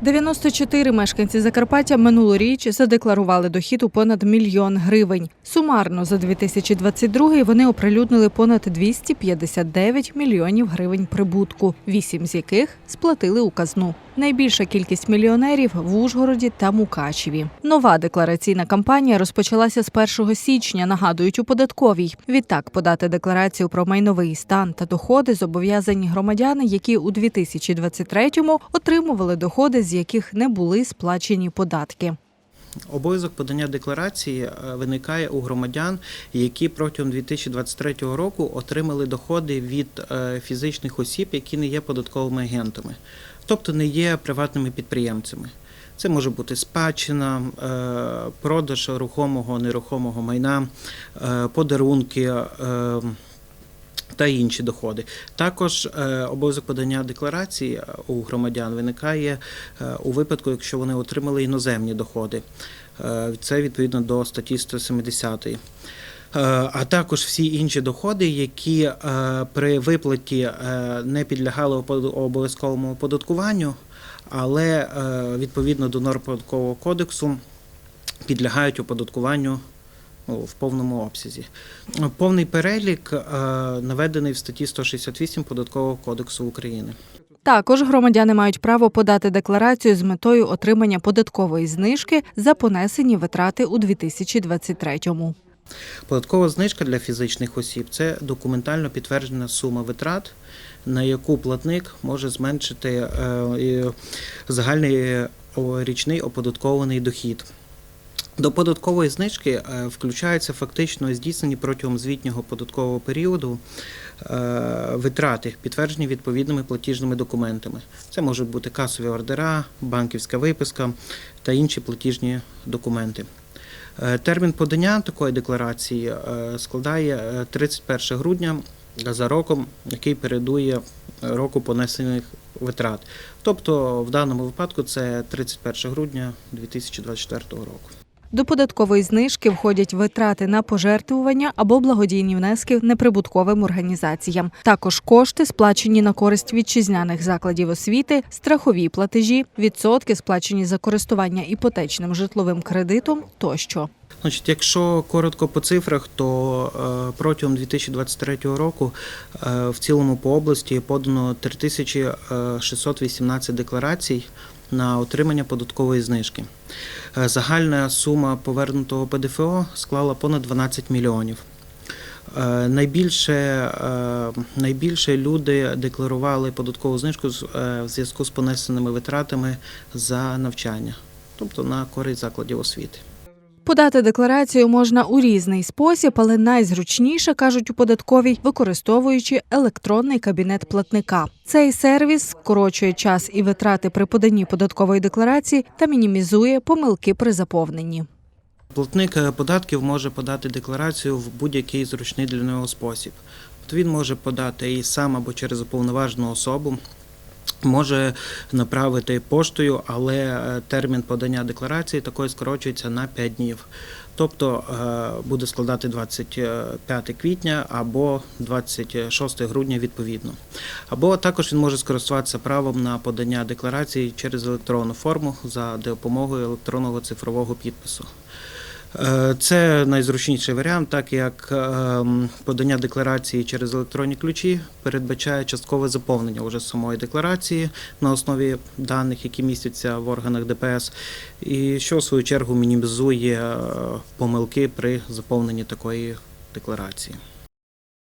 94 мешканці Закарпаття минулоріч задекларували дохід у понад мільйон гривень. Сумарно за 2022 вони оприлюднили понад 259 мільйонів гривень прибутку, вісім з яких сплатили у казну. Найбільша кількість мільйонерів в Ужгороді та Мукачеві. Нова деклараційна кампанія розпочалася з 1 січня. Нагадують у податковій. Відтак подати декларацію про майновий стан та доходи зобов'язані громадяни, які у 2023-му отримували доходи, з яких не були сплачені податки. Обов'язок подання декларації е, виникає у громадян, які протягом 2023 року отримали доходи від е, фізичних осіб, які не є податковими агентами, тобто не є приватними підприємцями. Це може бути спадщина, е, продаж рухомого, нерухомого майна, подарунки. Та інші доходи. Також е, обов'язок подання декларації е, у громадян виникає е, у випадку, якщо вони отримали іноземні доходи. Це відповідно до статті 170. Е, А також всі інші доходи, які при виплаті не підлягали обов'язковому оподаткуванню, але відповідно до норм податкового кодексу підлягають оподаткуванню в повному обсязі. Повний перелік е, наведений в статті 168 Податкового кодексу України. Також громадяни мають право подати декларацію з метою отримання податкової знижки за понесені витрати у 2023-му. Податкова знижка для фізичних осіб це документально підтверджена сума витрат, на яку платник може зменшити е, загальний річний оподаткований дохід. До податкової знижки е, включаються фактично здійснені протягом звітнього податкового періоду е, витрати, підтверджені відповідними платіжними документами. Це можуть бути касові ордера, банківська виписка та інші платіжні документи. Е, Термін подання такої декларації складає е, 31 грудня за роком, який передує року понесених витрат. Тобто в даному випадку це 31 грудня 2024 року. До податкової знижки входять витрати на пожертвування або благодійні внески неприбутковим організаціям. Також кошти, сплачені на користь вітчизняних закладів освіти, страхові платежі, відсотки, сплачені за користування іпотечним житловим кредитом тощо. Значить, якщо коротко по цифрах, то е, протягом 2023 року е, в цілому по області подано 3618 декларацій на отримання податкової знижки. Е, Загальна сума повернутого ПДФО склала понад 12 мільйонів. Е, Найбільше, е, найбільше люди декларували податкову знижку в зв'язку з понесеними витратами за навчання, тобто на користь закладів освіти. Подати декларацію можна у різний спосіб, але найзручніше кажуть у податковій, використовуючи електронний кабінет платника. Цей сервіс скорочує час і витрати при поданні податкової декларації та мінімізує помилки при заповненні. Платник е, податків може подати декларацію в будь-який зручний для нього спосіб. Він може подати і сам або через уповноважену особу. Може направити поштою, але е, термін подання декларації такої скорочується на 5 днів. Тобто е, буде складати 25 квітня або 26 грудня відповідно. Або також він може скористуватися правом на подання декларації через електронну форму за допомогою електронного цифрового підпису. Е, Це найзручніший варіант, так як ем, подання декларації через електронні ключі передбачає часткове заповнення уже самої декларації на основі даних, які містяться в органах ДПС, і що в свою чергу мінімізує е, помилки при заповненні такої декларації.